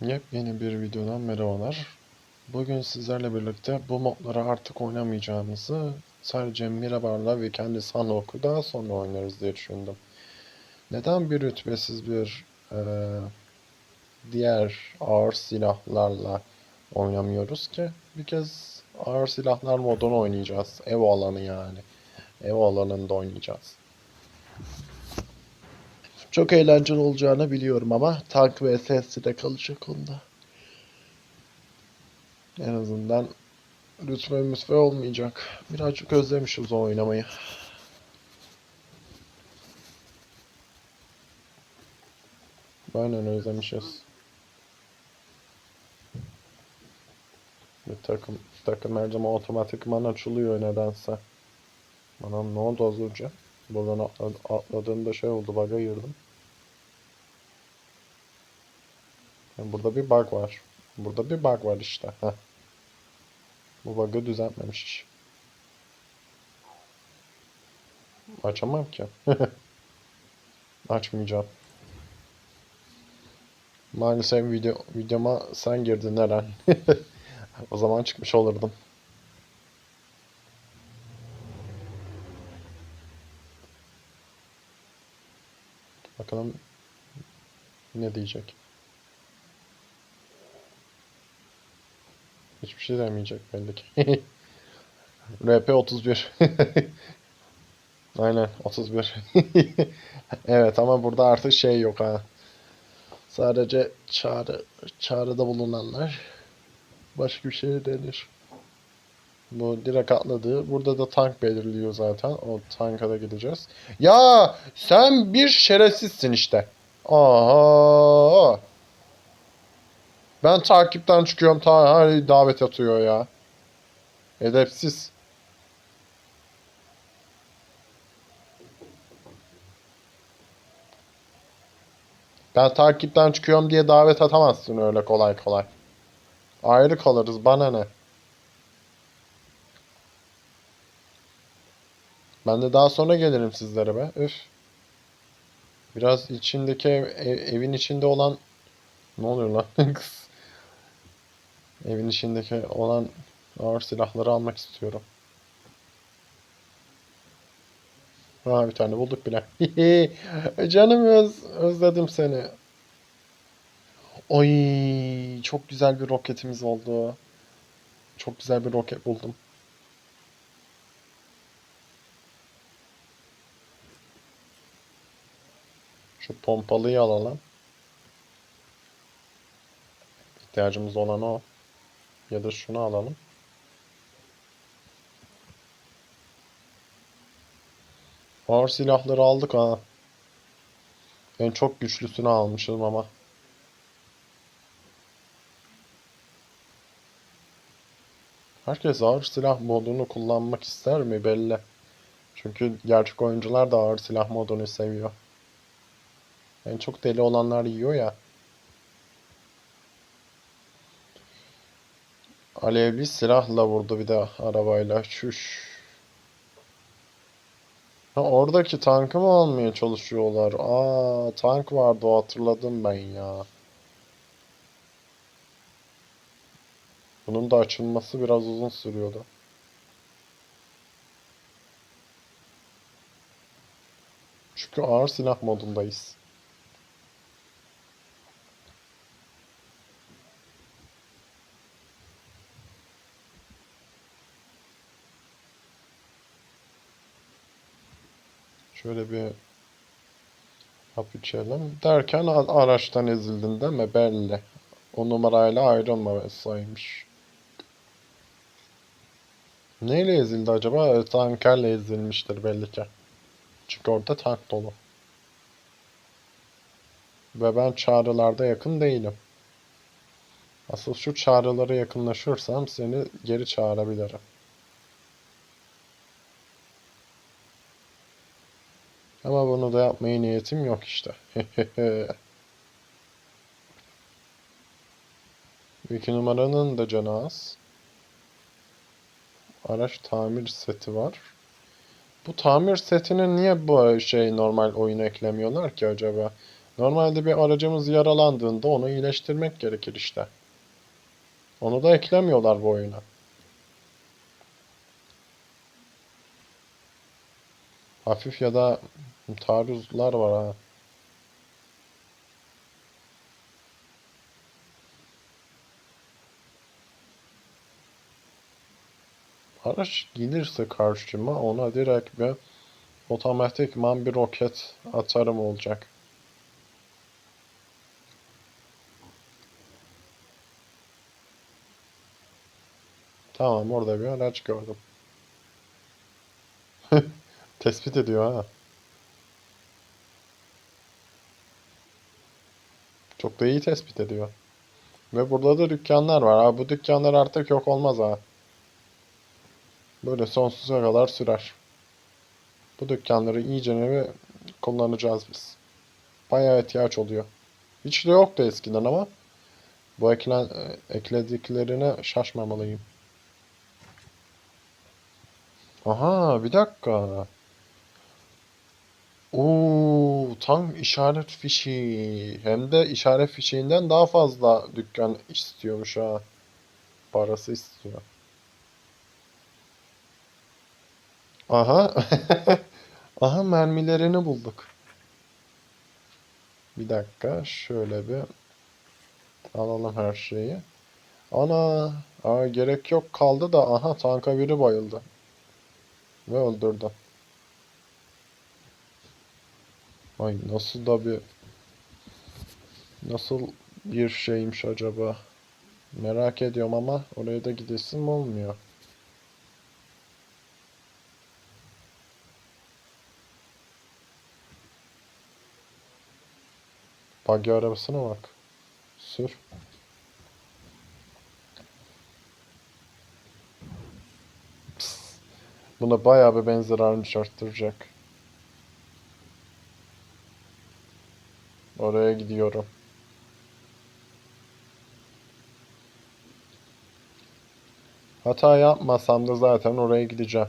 Yepyeni bir videodan merhabalar. Bugün sizlerle birlikte bu modları artık oynamayacağımızı sadece Mirabar'la ve kendi Sanok'u daha sonra oynarız diye düşündüm. Neden bir rütbesiz bir eee, diğer ağır silahlarla oynamıyoruz ki? Bir kez ağır silahlar modunu oynayacağız. Ev alanı yani. Ev alanında oynayacağız. Çok eğlenceli olacağını biliyorum ama tank ve SS'de kalacak onda. En azından rütbe müsve olmayacak. Birazcık özlemişiz o oynamayı. Aynen özlemişiz. Bir takım takım her zaman otomatikman açılıyor nedense. Bana ne oldu az önce? Buradan atladı, atladığımda şey oldu, bug'a girdim. Yani burada bir bug var. Burada bir bug var işte. Heh. Bu bug'ı düzeltmemiş. Açamam ki. Açmayacağım. Maalesef video, videoma sen girdin Eren. o zaman çıkmış olurdum. Bakalım ne diyecek. Hiçbir şey demeyecek belli ki. RP 31. Aynen 31. evet ama burada artık şey yok ha. Sadece çağrı çağrıda bulunanlar başka bir şey denir. Bu direkt atladı. Burada da tank belirliyor zaten. O tanka da gideceğiz. Ya sen bir şerefsizsin işte. Aha. Ben takipten çıkıyorum. Ta hani davet atıyor ya. Edepsiz. Ben takipten çıkıyorum diye davet atamazsın öyle kolay kolay. Ayrı kalırız bana ne. Ben de daha sonra gelirim sizlere be. Üf. Biraz içindeki ev- ev- evin içinde olan ne oluyor lan? Evin içindeki olan ağır silahları almak istiyorum. Ha bir tane bulduk bile. Canım öz, özledim seni. Oy çok güzel bir roketimiz oldu. Çok güzel bir roket buldum. Şu pompalıyı alalım. İhtiyacımız olan o. Ya da şunu alalım. Ağır silahları aldık ha. En çok güçlüsünü almışım ama. Herkes ağır silah modunu kullanmak ister mi belli. Çünkü gerçek oyuncular da ağır silah modunu seviyor. En çok deli olanlar yiyor ya. Alevli silahla vurdu bir de arabayla. Şuş. Ha, oradaki tankı mı almaya çalışıyorlar? Aa, tank vardı o hatırladım ben ya. Bunun da açılması biraz uzun sürüyordu. Çünkü ağır silah modundayız. Şöyle bir hap içelim. Derken araçtan ezildin değil mi? Belli. O numarayla ayrılmamasaymış. Neyle ezildi acaba? E, Tankerle ezilmiştir belli ki. Çünkü orada tank dolu. Ve ben çağrılarda yakın değilim. Asıl şu çağrılara yakınlaşırsam seni geri çağırabilirim. Ama bunu da yapmaya niyetim yok işte. İki numaranın da canı az. Araç tamir seti var. Bu tamir setini niye bu şey normal oyuna eklemiyorlar ki acaba? Normalde bir aracımız yaralandığında onu iyileştirmek gerekir işte. Onu da eklemiyorlar bu oyuna. Hafif ya da taarruzlar var ha. Araç gelirse karşıma ona direkt bir otomatikman bir roket atarım olacak. Tamam orada bir araç gördüm. Tespit ediyor ha. Çok da iyi tespit ediyor. Ve burada da dükkanlar var. Abi bu dükkanlar artık yok olmaz ha. Böyle sonsuza kadar sürer. Bu dükkanları iyice bir kullanacağız biz. Bayağı ihtiyaç oluyor. Hiç de yoktu eskiden ama bu eklen, eklediklerine şaşmamalıyım. Aha bir dakika. Oo, tam işaret fişi. Hem de işaret fişiğinden daha fazla dükkan istiyormuş ha. Parası istiyor. Aha. Aha mermilerini bulduk. Bir dakika şöyle bir alalım her şeyi. Ana, aa, gerek yok kaldı da aha tanka biri bayıldı. Ve öldürdü. Ay nasıl da bir nasıl bir şeymiş acaba? Merak ediyorum ama oraya da gidesim olmuyor. Buggy arabasına bak. Sür. Buna bayağı bir benzer almış arttıracak. Oraya gidiyorum. Hata yapmasam da zaten oraya gideceğim.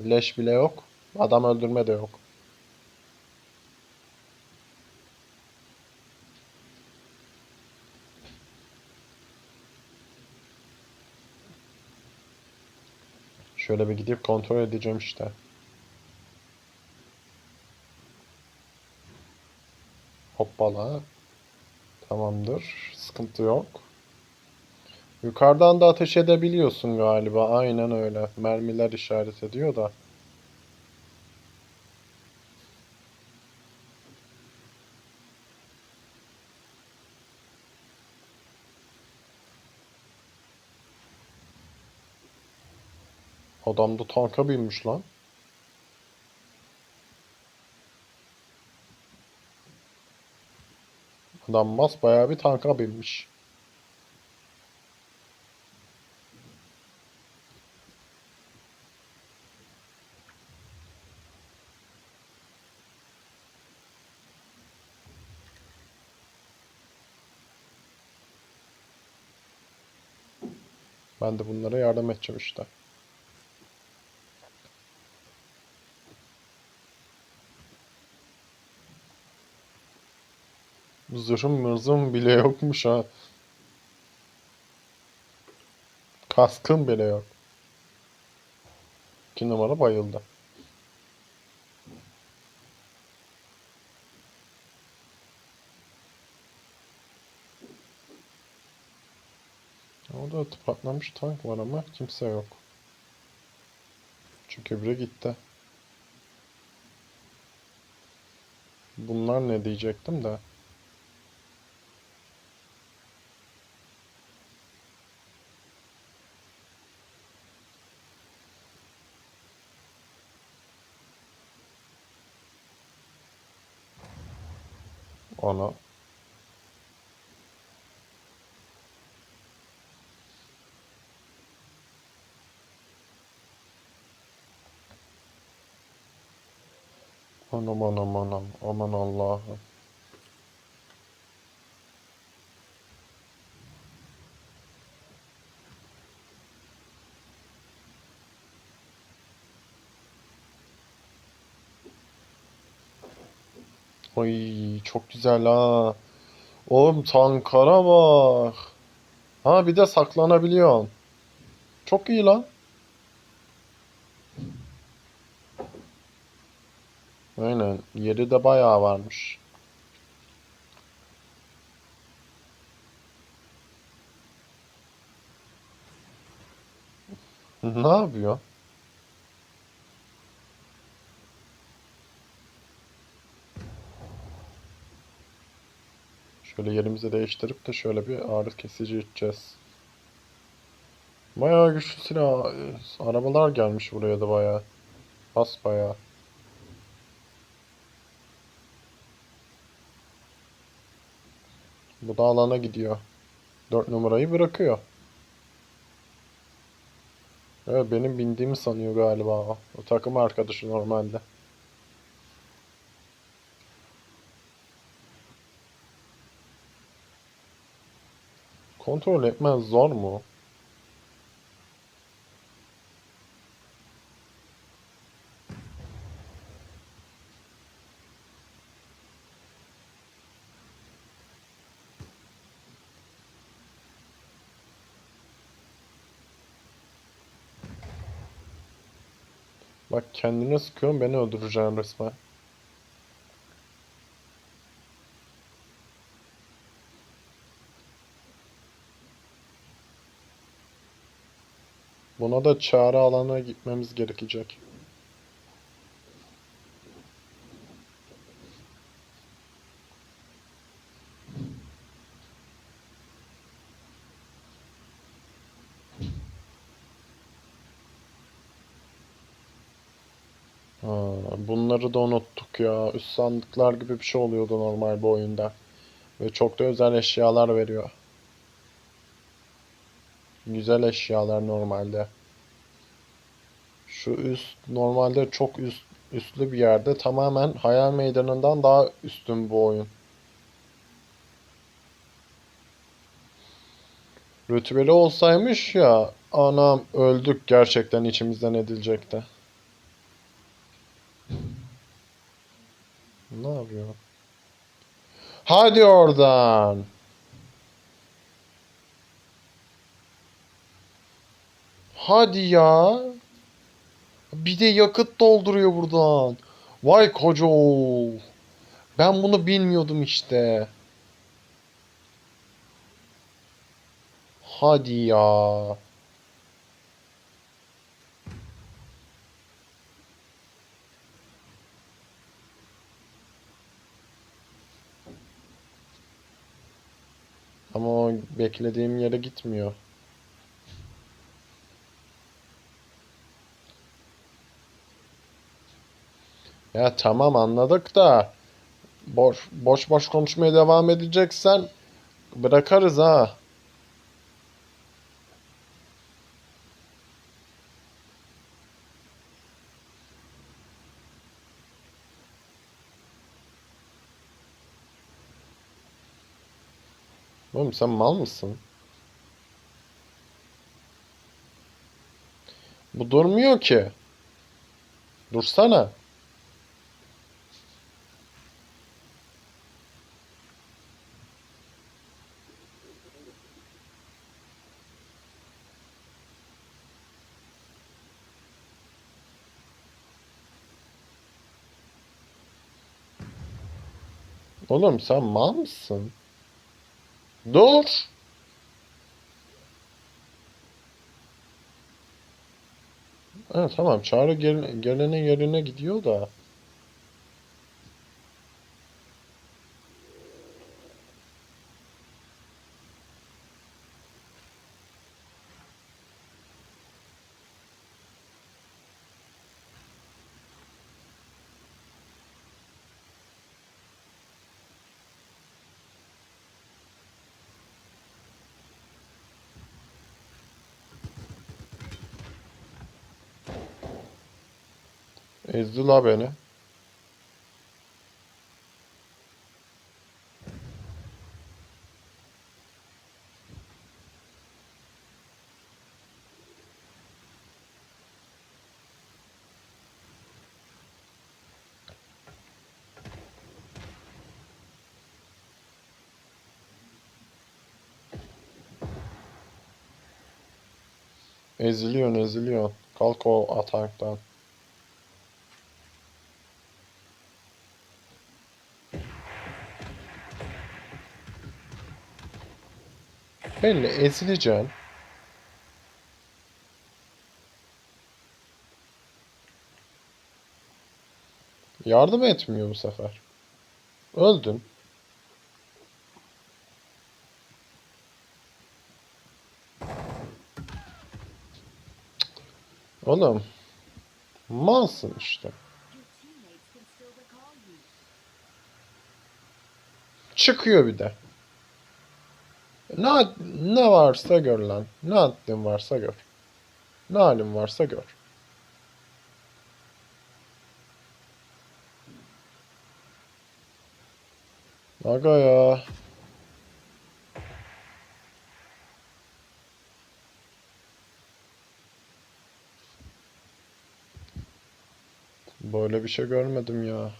Leş bile yok. Adam öldürme de yok. Şöyle bir gidip kontrol edeceğim işte. Hoppala. Tamamdır. Sıkıntı yok. Yukarıdan da ateş edebiliyorsun galiba. Aynen öyle. Mermiler işaret ediyor da. Adam da tanka binmiş lan. Adam bayağı bir tanka binmiş. Ben de bunlara yardım edeceğim işte. Zırhım mırzım bile yokmuş ha. Kaskım bile yok. İki numara bayıldı. Orada patlamış tank var ama kimse yok. Çünkü biri gitti. Bunlar ne diyecektim de. Ona. Anam anam anam. Aman Allah'ım. Ay çok güzel ha. Oğlum tankara bak. Ha bir de saklanabiliyorsun. Çok iyi lan. Aynen. Yeri de bayağı varmış. Ne yapıyor? Şöyle yerimizi değiştirip de şöyle bir ağrı kesici içeceğiz. Bayağı güçlü silah. Arabalar gelmiş buraya da bayağı. Bas bayağı. Bu da alana gidiyor. 4 numarayı bırakıyor. Evet benim bindiğimi sanıyor galiba o. O takım arkadaşı normalde. Kontrol etmen zor mu? Bak kendine sıkıyorsun beni öldüreceksin resmen. Buna da çağrı alana gitmemiz gerekecek. Ha, bunları da Üst sandıklar gibi bir şey oluyordu normal bu oyunda. Ve çok da özel eşyalar veriyor. Güzel eşyalar normalde. Şu üst normalde çok üst üstlü bir yerde tamamen hayal meydanından daha üstün bu oyun. Rütbeli olsaymış ya anam öldük gerçekten içimizden edilecekti. Ne yapıyor? Hadi oradan. Hadi ya. Bir de yakıt dolduruyor buradan. Vay koca oğul. Ben bunu bilmiyordum işte. Hadi ya. Ama o beklediğim yere gitmiyor. Ya tamam anladık da boş boş boş konuşmaya devam edeceksen bırakarız ha. Oğlum sen mal mısın? Bu durmuyor ki. Dursana. Oğlum sen mal mısın? Dur. Ha, tamam çağrı gel gelenin yerine gidiyor da. Ezdi la beni. Eziliyorsun eziliyorsun. Kalk o ataktan. Belli ezileceksin. Yardım etmiyor bu sefer. Öldün. Oğlum. Malsın işte. Çıkıyor bir de. Ne, ne varsa gör lan. Ne haddin varsa gör. Ne halin varsa gör. Aga ya. Böyle bir şey görmedim ya.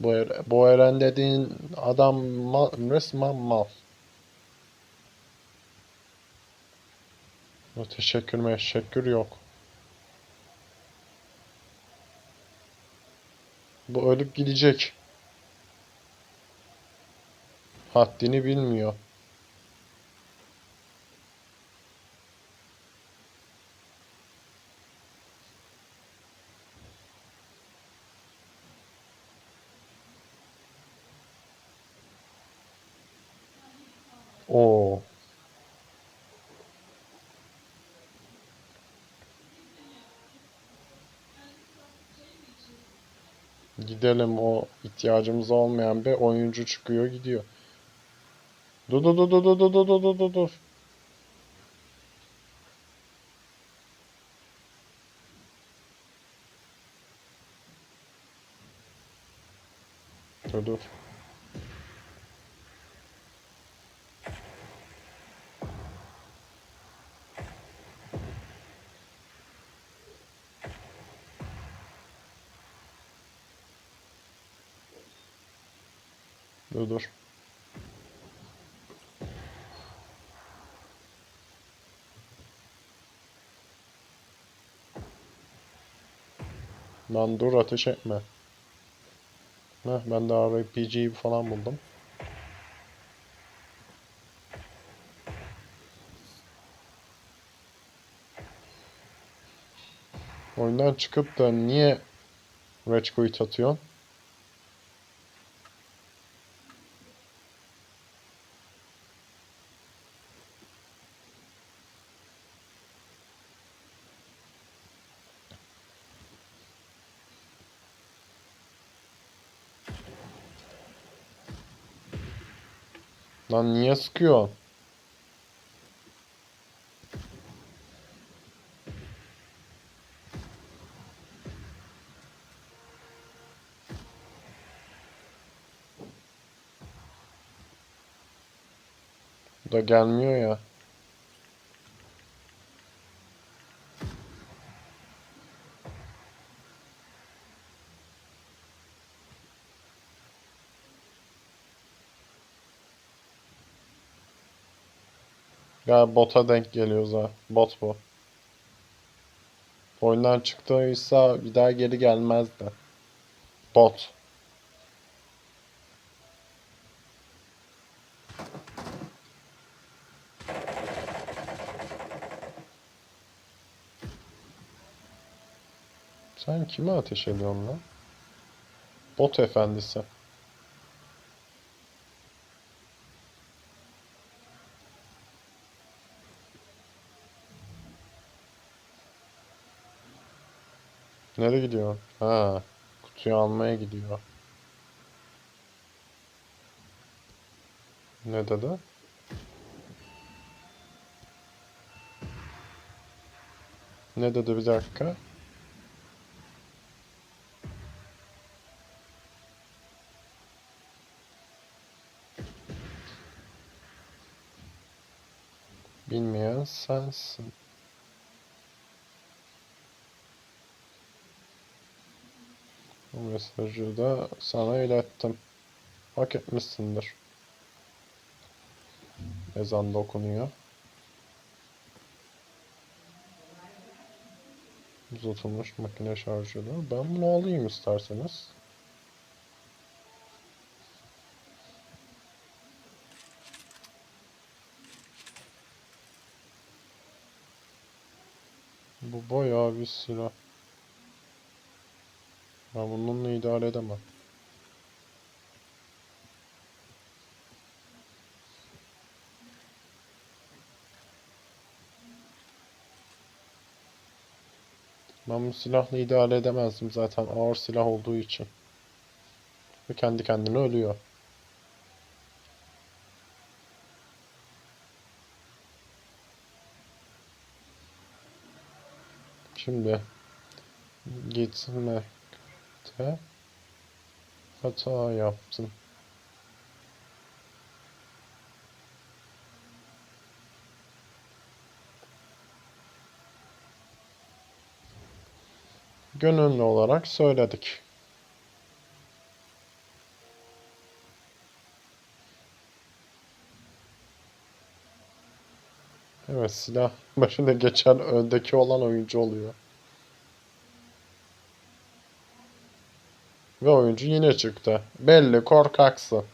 Bu, Er- bu Eren dediğin adam mal, resmen mal. Teşekkür meşekkür yok. Bu ölüp gidecek. Haddini bilmiyor. Oo. Gidelim o ihtiyacımız olmayan bir oyuncu çıkıyor gidiyor. Dur dur dur dur dur dur dur dur dur dur dur. Dur dur. Lan dur ateş etme. Heh, ben de RPG falan buldum. Oyundan çıkıp da niye Rage Quit atıyorsun? Lan niye sıkıyorsun? Bu da gelmiyor ya. Ya bota denk geliyoruz ha. Bot bu. Oyundan çıktıysa bir daha geri gelmez de. Bot. Sen kime ateş ediyorsun lan? Bot efendisi. Nereye gidiyor? Ha, kutuyu almaya gidiyor. Ne dedi? Ne dedi bir dakika? Bilmeyen sensin. Mesajı da sana ilettim. Hak etmişsindir. Ezan da okunuyor. Uzatılmış makine şarjörü. Ben bunu alayım isterseniz. Bu bayağı bir silah. Ben bununla idare edemem. Ben bu silahla idare edemezdim zaten ağır silah olduğu için. Ve kendi kendine ölüyor. Şimdi gitmekte hata yaptım. Gönüllü olarak söyledik. Evet silah başına geçen öndeki olan oyuncu oluyor. Ve oyuncu yine çıktı. Belli korkaksın.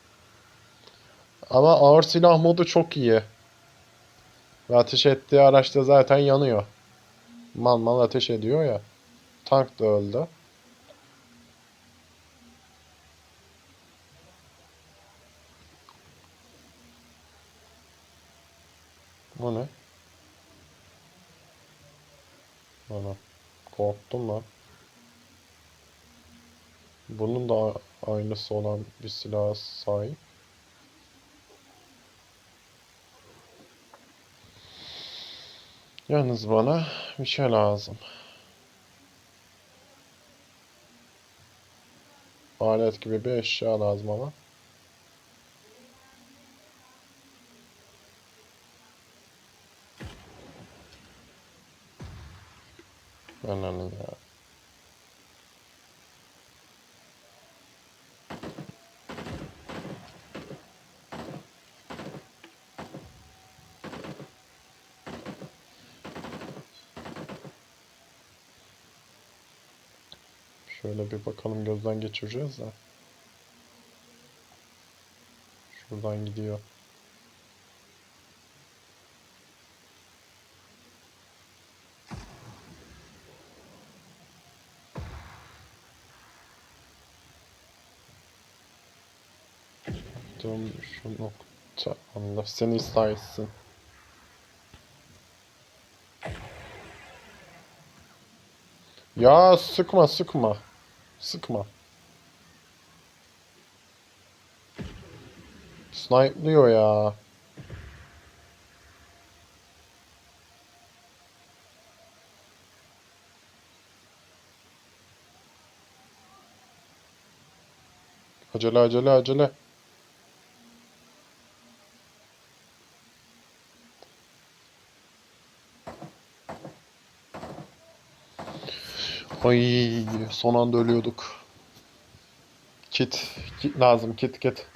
Ama ağır silah modu çok iyi. Ve ateş ettiği araçta zaten yanıyor. Mal mal ateş ediyor ya. Tank da öldü. Bu ne? Ana. Korktum lan. Bunun da aynısı olan bir silaha sahip. Yalnız bana bir şey lazım. Alet gibi bir eşya lazım ama. Önemli ya. Şöyle bir bakalım gözden geçireceğiz de. Şuradan gidiyor. Dön şu nokta. Allah seni etsin. Ya sıkma sıkma. Sıkma. Snipe'lıyor ya. Acele acele acele. Ay son anda ölüyorduk. Kit, kit lazım kit kit.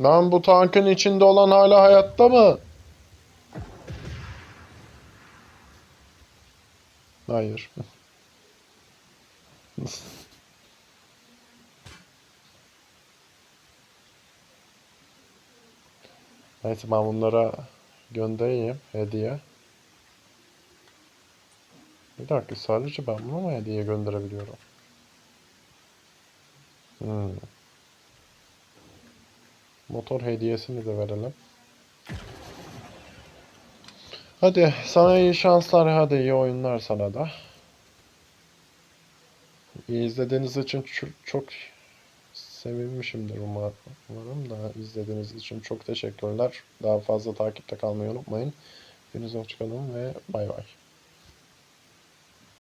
Lan bu tankın içinde olan hala hayatta mı? Hayır. Neyse ben bunlara göndereyim hediye. Bir dakika sadece ben bunu mu hediye gönderebiliyorum? Hmm. Motor hediyesini de verelim. Hadi sana iyi şanslar, hadi iyi oyunlar sana da. İyi izlediğiniz için ço- çok sevinmişimdir umar- umarım da izlediğiniz için çok teşekkürler. Daha fazla takipte kalmayı unutmayın. Hepinize hoşçakalın ve bay bay.